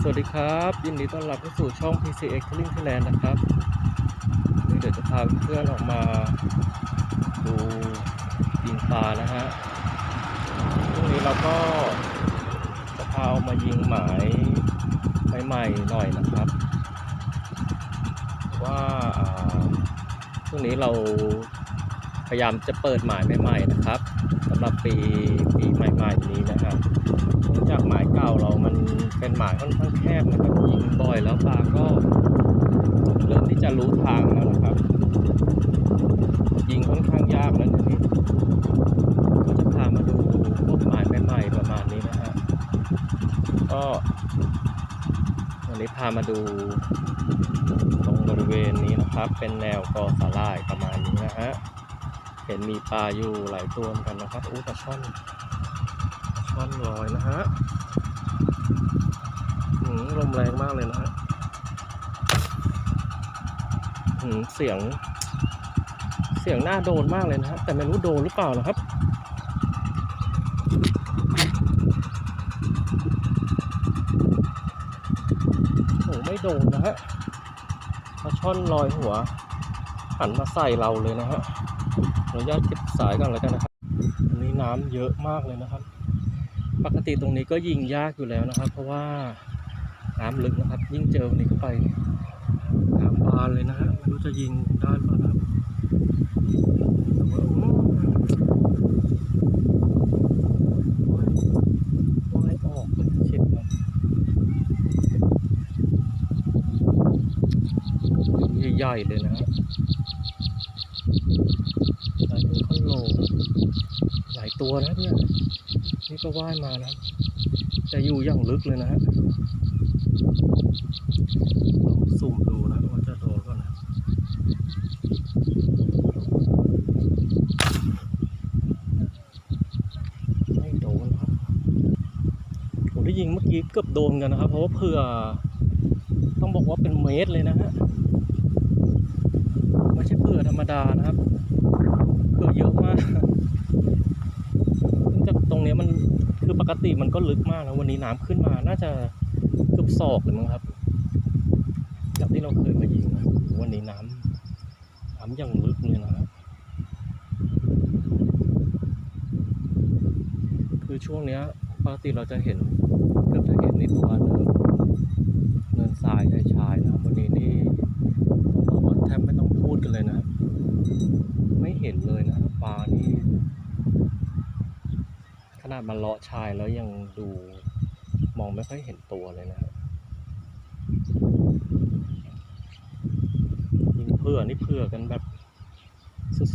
สวัสดีครับ ยินดีต้อนรับเข้าสู่ช่อง PCX Killing Thailand นะครับวันนี้เดี๋ยวจะพาเพื่อนออกมาดูยิงปลานะฮะพรุ่งนี้เราก็จะพาเอามายิงหมายใหม่ๆหน่อยนะครับ ว่าอ่าพรุ่งนี้เรา ยายามจะเปิดหมายใหม่ๆนะครับสำหรับปีปีใหม่ๆนี้นะครับเนื่องจากหมายเก่าเรามันเป็นหมายค่อนข้างแคบนะครับยิงบ่อยแล้วปลาก็เริ่มที่จะรู้ทางแล้วนะครับยิงค่อนข้างยากแล้วทีนี้ก็จะพามาดูพวกหมายใหม่ๆประมาณนี้นะฮะก็วันนี้พามาดูตรงบริเวณนี้นะครับ เป็นแนวกอสาลายประมาณนี้นะฮะ เห็นมีปลาอยู่หลายตัวเหมือนกันนะครับอู้ปลาช่อนช่อนลอยนะฮะหืมลมแรงมากเลยนะฮะหืมเสียง เสียงหน้าโดนมากเลยนะฮะแต่ไม่รู้โดนหรือเปล่านะครับโอ้ไม่โดนนะฮะปลาช่อนลอยหัวหันมาใส่เราเลยนะฮะ ออนุญาตเก็บสายก่อนแล้วกันนะครับอันนี้น้ำเยอะมากเลยนะครับ ปกติตรงนี้ก็ยิงยากอยู่แล้วนะครับ เพราะว่าน้ำลึกนะครับ ยิ่งเจอวันนี้เข้าไปน้ำบานเลยนะฮะไม่รู้จะยิงได้ป่ะครับแต่ว่าอืมว่ายออกเลยดครับใหญ่เลยนะฮะหลายตัวข้างโลหลาย ตัวนะเนี่ยนี่ก็ว่ายมานะแต่อยู่อย่างลึกเลยนะฮะลองสุ่มดูนะว่าจะโดนก่อนนะไม่โดนครับผมได้ยิงเมื่อกี้เกือบโดนกันนะครับ เพราะว่าเผื่อต้องบอกว่าเป็นเมตรเลยนะฮะไม่ใช่เผื่อธรรมดานะครับเผื่อเยอะมากจากต รงนี้มันคือปกติมันก็ลึกมากนะวันนี้น้ำขึ้นมา น่าจะเกือบศอกเลยมั้งครับ จากที่เราเคยมายิงนะวันนี้น้ำน้ำยังลึกเลยนะครับคือช่วงเนี้ยปกติเราจะเห็นเกือบจะเห็นในตัวเนินเนินทรายชายชายๆนะวันนี้นี่ต้องบอกว่าแทบไม่ต้องพูดกันเลยนะ ไม่เห็นเลยนะปลานี่ ขนาเลาะชายแล้วยังดูมองไม่ค่อยเห็นตัวเลยนะครับยิงเพื่อนี่เพื่อกันแบบ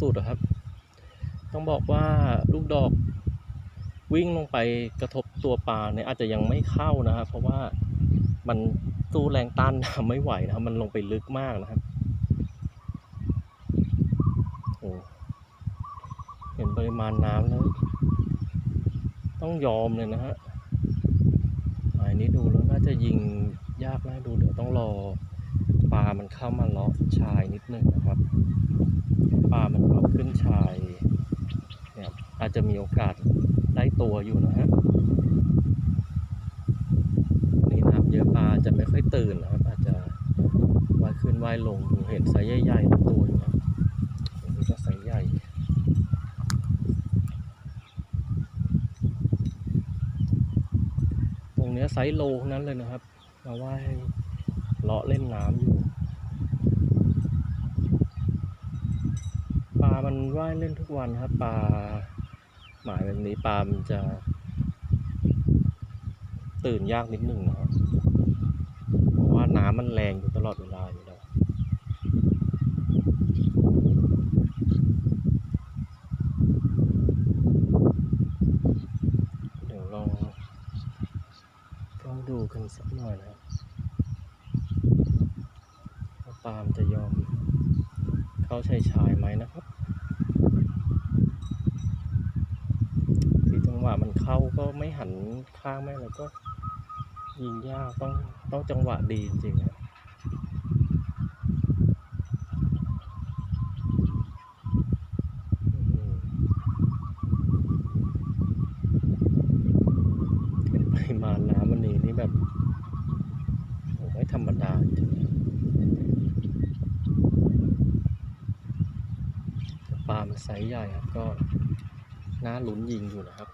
สุดๆอะครับ ต้องบอกว่าลูกดอกวิ่งลงไปกระทบตัวปลาเนี่ยอาจจะยังไม่เข้านะครับเพราะว่ามันสู้แรงต้านน้ำไม่ไหวนะครับ มันลงไปลึกมากนะครับโอ้เห็นปริมาณน้ำแล้ว ต้องยอมเลยนะฮะหมายนี้ดูแล้วน่าจะยิงยากน่าดูเดี๋ยวต้องรอปลามันเข้ามาเลาะชายนิดนึงนะครับปลามันเลาะขึ้นชายเนี่ยอาจจะมีโอกาสได้ตัวอยู่นะฮะนี่น้ำเยอะปลาจะไม่ค่อยตื่นนะครับ อาจจะว่ายขึ้นว่ายลงเห็นไซส์ใหญ่ๆหลายตัวอยู่นะอันนี้ก็ไซส์ใหญ่ ตรงเนี้ยไซส์โลนั้นเลยนะครับ มาว่ายเลาะเล่นน้ำอยู่ปลามันว่ายเล่นทุกวันครับปลาหมายแบบนี้ปลามันจะตื่นยากนิดหนึ่งนะครับเพราะว่าน้ำมันแรงอยู่ตลอดเวลาอยู่แล้ว เดี๋ยวลอง ต้องดูกัน สักหน่อยนะครับว่าปาล์มจะยอม เข้าชายชายไหมนะครับ ที่จังหวะมันเข้าก็ไม่หันข้างไม่แล้วก็ ยิงยากต้องต้องจังหวะดีจริงๆนะอืมเห็นปริมาณน้ำมันนี่นี่แบบ ไซส์ใหญ่ครับก็น่าลุ้นยิงอยู่นะครับ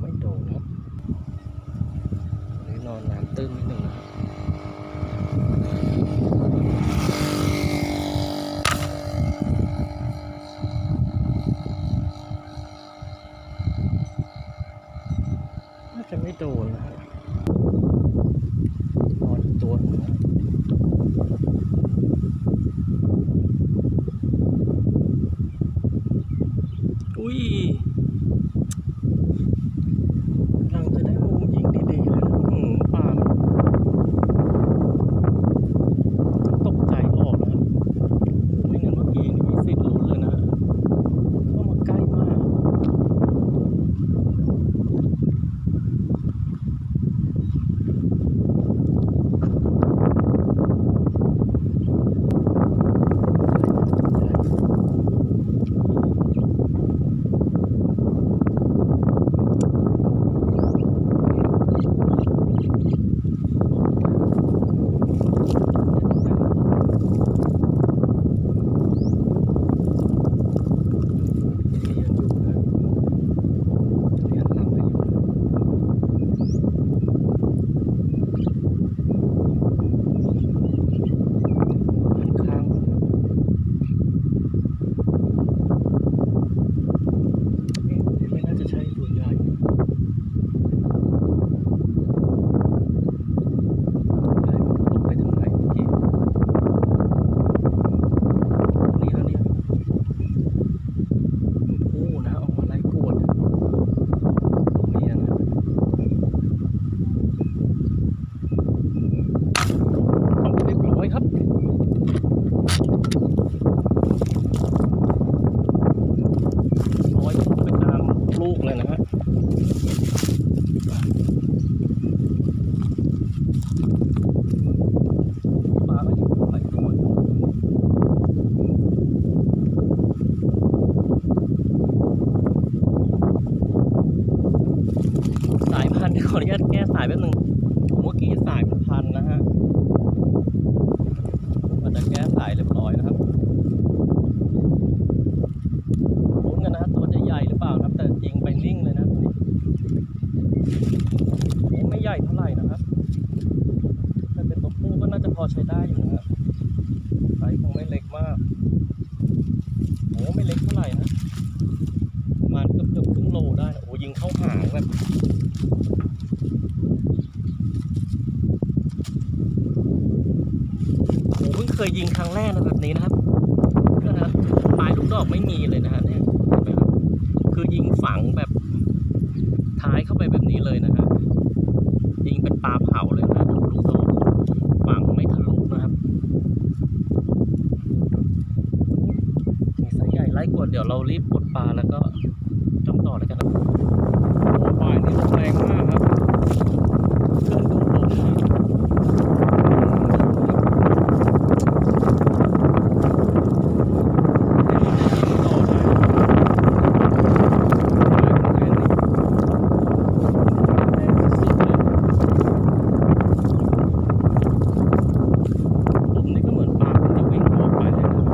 ไม่โดนครับนี่นอนน้ำตื้นนิดหนึ่งนะครับ ขออนุญาตแก้สายแป๊บนึงเมื่อกี้สายมันพันนะฮะมันจะแก้สายเรียบร้อยนะครับลุ้นกันนะตัวจะใหญ่หรือเปล่านะครับ แต่ยิงไปนิ่งเลยนะตัวนี้โอ้ไม่ใหญ่เท่าไหร่นะครับถ้าเป็นตัวผู้ก็น่าจะพอใช้ได้อยู่นะไซส์คงไม่เล็กมากโอ้ไม่เล็กเท่าไหร่นะประมาณเกือบเกือบครึ่งโลได้นะโอ้ยิงเข้าหางแบบ ผมเพิ่งเคยยิงครั้งแรกนะแบบนี้นะครับก็นะปลายลูกดอกไม่มีเลยนะฮะเนี่ยคือยิงฝังแบบท้ายเข้าไปแบบนี้เลยนะฮะยิงเป็นปลาเผาเลยนะลูกดอกฝังไม่ทะลุนะครับมีสายใหญ่ไล่กวดเดี๋ยวเรารีบกดปลาแล้วก็จ้องต่อเลยกันนะโอ้ปลายนี่ลมแรงมากครับเครื่องดูดลมนะ ผมนี่ก็เหมือนปลามันจะวิ่งออกไปเลยนะ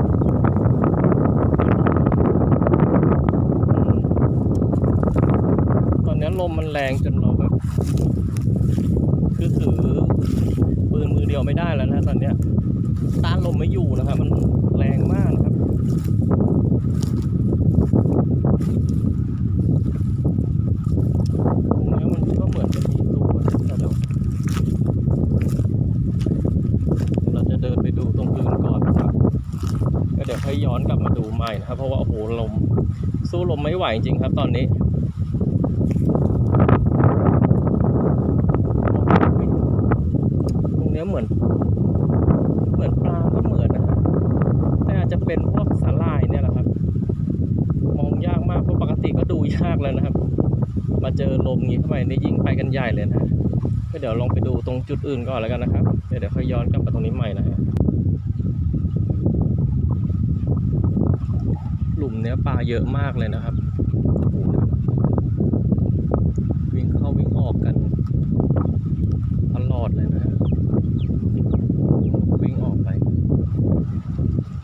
ตอนนี้ล มมันแรงจนเราแบบคือถือปืนมือเดียวไม่ได้แล้วนะตอนเนี้ยต้านลมไม่อยู่นะครับ มันแรงมากนะครับตรงนี้มันก็เหมือนจะมีตัวแต่เดี๋ยวเราจะเดินไปดูตรงอื่นก่อนนะครับก็เดี๋ยวค่อยย้อนกลับมาดูใหม่นะครับ เพราะว่าโอ้โหลม สู้ลมไม่ไหวจริงครับ ตอนนี้ ติก็ดูยากแล้วนะครับ มาเจอลมนี้เข้าไปนี่ยิ่งไปกันใหญ่เลยนะก็เดี๋ยวลองไปดูตรงจุดอื่นก่อนแล้วกันนะครับ เดี๋ยวเดี๋ยวค่อยย้อนกลับมาตรงนี้ใหม่นะฮะหลุมเนี้ยปลาเยอะมากเลยนะครับวิ่งเข้าวิ่งออกกันตลอดเลยนะฮะวิ่งออกไป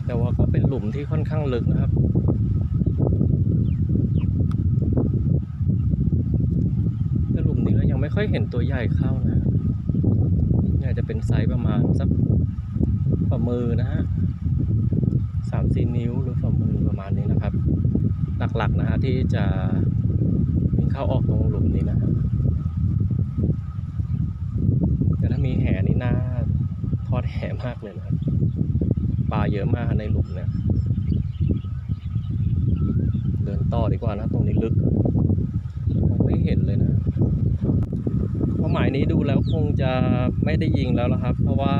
แต่ว่าก็เป็นหลุมที่ค่อนข้างลึกนะครับ ค่อยเห็นตัวใหญ่เข้านะเนี่ยจะเป็นไซส์ประมาณสักฝ่ามือนะฮะสามสี่นิ้วหรือฝ่ามือประมาณนี้นะครับ หลักๆนะฮะที่จะวิ่งเข้าออกตรงหลุมนี้นะแต่ถ้ามีแหนี่น่าทอดแหมากเลยนะครับปลาเยอะมากในหลุมเนี่ย เดินต่อดีกว่านะตรงนี้ลึกมองไม่เห็นเลยนะ หมายนี้ดูแล้วคงจะไม่ได้ยิงแล้วละครับ เพราะว่า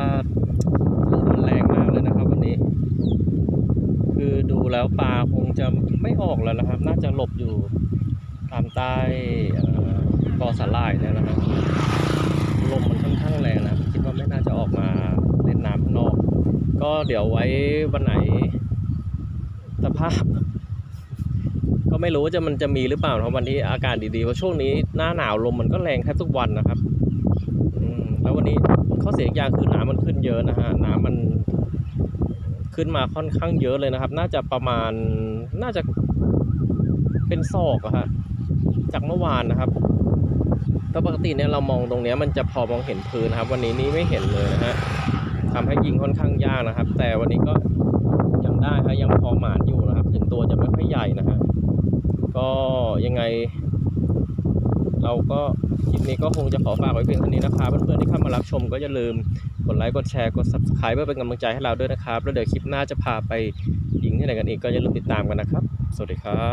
ลมมันแรงมากเลยนะครับ วันนี้ คือดูแล้วปลาคงจะไม่ออกแล้วนะครับ น่าจะหลบอยู่ตามใต้กอสาลายเนี่ยนะครับลมมันค่อนข้างแรงนะคิดว่าไม่น่าจะออกมาเล่นน้ำข้างนอก ก็เดี๋ยวไว้วันไหนสภาพ ไม่รู้ว่าจะมันจะมีหรือเปล่าเพราะวันที่อากาศดีๆเพราะช่วงนี้หน้าหนาวลมมันก็แรงแทบทุกวันนะครับอแล้ววันนี้ข้อเสียอีกอย่างคือน้ำมันขึ้นเยอะนะฮะน้ำมันขึ้นมาค่อนข้างเยอะเลยนะครับ น่าจะประมาณน่าจะเป็นศอกอะฮะจากเมื่อวานนะครับแต่ปกติเนี่ยเรามองตรงเนี้ยมันจะพอมองเห็นพื้นนะครับ วันนี้นี่ไม่เห็นเลยนะฮะทำให้ยิงค่อนข้างยากนะครับ แต่วันนี้ก็ยังได้ครับยังพอหมานอยู่นะครับ ถึงตัวจะไม่ค่อยใหญ่นะฮะ ก็ยังไง เราก็คลิปนี้ก็คงจะขอฝากไว้เพียงเท่านี้นะครับเพื่อนๆที่เข้ามารับชมก็อย่าลืมกดไลค์กดแชร์กด subscribe เพื่อเป็นกำลังใจให้เราด้วยนะครับ แล้วเดี๋ยวคลิปหน้าจะพาไปยิงที่ไหนกันอีกก็อย่าลืมติดตามกันนะครับ สวัสดีครับ